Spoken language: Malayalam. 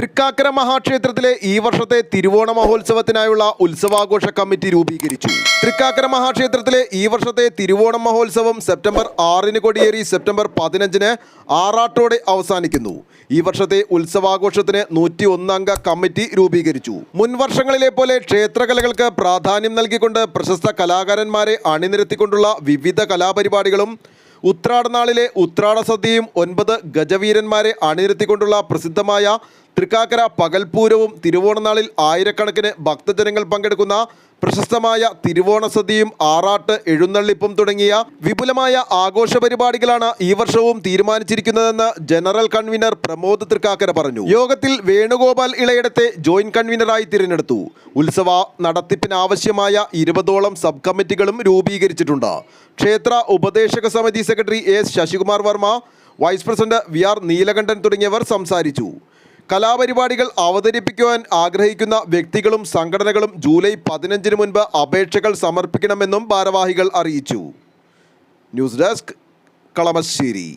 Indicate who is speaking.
Speaker 1: തൃക്കാക്കര മഹാക്ഷേത്രത്തിലെ ഈ വർഷത്തെ തിരുവോണ മഹോത്സവത്തിനായുള്ള ഉത്സവാഘോഷ കമ്മിറ്റി രൂപീകരിച്ചു. തൃക്കാക്കര മഹാക്ഷേത്രത്തിലെ ഈ വർഷത്തെ തിരുവോണ മഹോത്സവം സെപ്റ്റംബർ ആറിന് കൊടിയേറി സെപ്റ്റംബർ പതിനഞ്ചിന് ആറാട്ടോടെ അവസാനിക്കുന്നു. ഈ വർഷത്തെ ഉത്സവാഘോഷത്തിന് നൂറ്റി ഒന്നംഗ കമ്മിറ്റി രൂപീകരിച്ചു. മുൻ വർഷങ്ങളിലെ പോലെ ക്ഷേത്രകലകൾക്ക് പ്രാധാന്യം നൽകിക്കൊണ്ട് പ്രശസ്ത കലാകാരന്മാരെ അണിനിരത്തിക്കൊണ്ടുള്ള വിവിധ കലാപരിപാടികളും ഉത്രാടനാളിലെ ഉത്രാട സദ്യയും ഒൻപത് ഗജവീരന്മാരെ അണിനിരത്തിക്കൊണ്ടുള്ള പ്രസിദ്ധമായ തൃക്കാക്കര പകൽപൂരവും തിരുവോണനാളിൽ ആയിരക്കണക്കിന് ഭക്തജനങ്ങൾ പങ്കെടുക്കുന്ന പ്രശസ്തമായ തിരുവോണ സദ്യയും ആറാട്ട് എഴുന്നള്ളിപ്പും തുടങ്ങിയ വിപുലമായ ആഘോഷ പരിപാടികളാണ് ഈ വർഷവും തീരുമാനിച്ചിരിക്കുന്നതെന്ന് ജനറൽ കൺവീനർ പ്രമോദ് തൃക്കാക്കര പറഞ്ഞു. യോഗത്തിൽ വേണുഗോപാൽ ഇളയിടത്തെ ജോയിന്റ് കൺവീനറായി തിരഞ്ഞെടുത്തു. ഉത്സവ നടത്തിപ്പിനാവശ്യമായ ഇരുപതോളം സബ് കമ്മിറ്റികളും രൂപീകരിച്ചിട്ടുണ്ട്. ക്ഷേത്ര ഉപദേശക സമിതി secretary S Sasikumar Varma vice president V R Neelakantan തുടങ്ങിയവർ സംസാരിച്ചു. കലാപരിപാടികൾ അവതരിപ്പിക്കുവാൻ ആഗ്രഹിക്കുന്ന വ്യക്തികളും സംഘടനകളും ജൂലൈ പതിനഞ്ചിന് മുൻപ് അപേക്ഷകൾ സമർപ്പിക്കണമെന്നും ഭാരവാഹികൾ അറിയിച്ചു. News desk Kalamassery.